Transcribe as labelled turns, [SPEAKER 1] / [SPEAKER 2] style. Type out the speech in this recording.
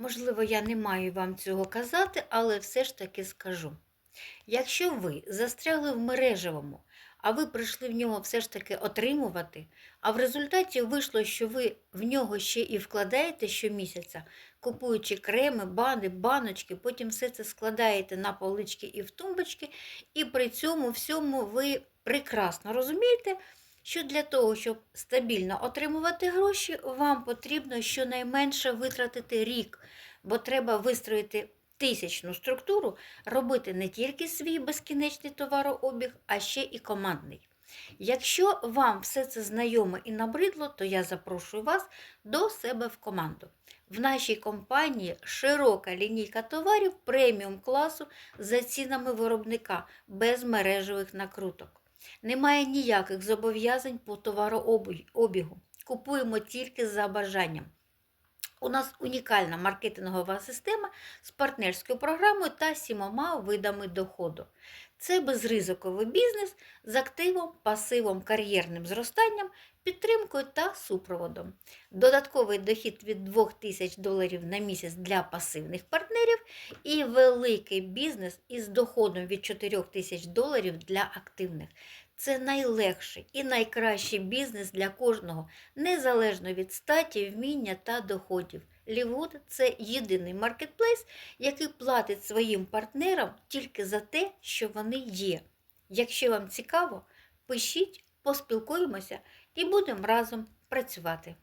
[SPEAKER 1] Можливо, я не маю вам цього казати, але все ж таки скажу. Якщо ви застрягли в мережевому, а ви прийшли в нього все ж таки отримувати, а в результаті вийшло, що ви в нього ще і вкладаєте щомісяця, купуючи креми, бани, баночки, потім все це складаєте на полички і в тумбочки, і при цьому всьому ви прекрасно розумієте, що для того, щоб стабільно отримувати гроші, вам потрібно щонайменше витратити рік, бо треба вистроїти тисячну структуру, робити не тільки свій безкінечний товарообіг, а ще і командний. Якщо вам все це знайоме і набридло, то я запрошую вас до себе в команду. В нашій компанії широка лінійка товарів преміум класу за цінами виробника без мережевих накруток. Немає ніяких зобов'язань по товарообігу. Купуємо тільки за бажанням. У нас унікальна маркетингова система з партнерською програмою та сімома видами доходу. Це безризиковий бізнес з активом, пасивом, кар'єрним зростанням, підтримкою та супроводом. Додатковий дохід від 2000 доларів на місяць для пасивних партнерів і великий бізнес із доходом від 4000 доларів для активних. Це найлегший і найкращий бізнес для кожного, незалежно від статі, вміння та доходів. Лівуд це єдиний маркетплейс, який платить своїм партнерам тільки за те, що вони є. Якщо вам цікаво, пишіть, поспілкуємося і будемо разом працювати.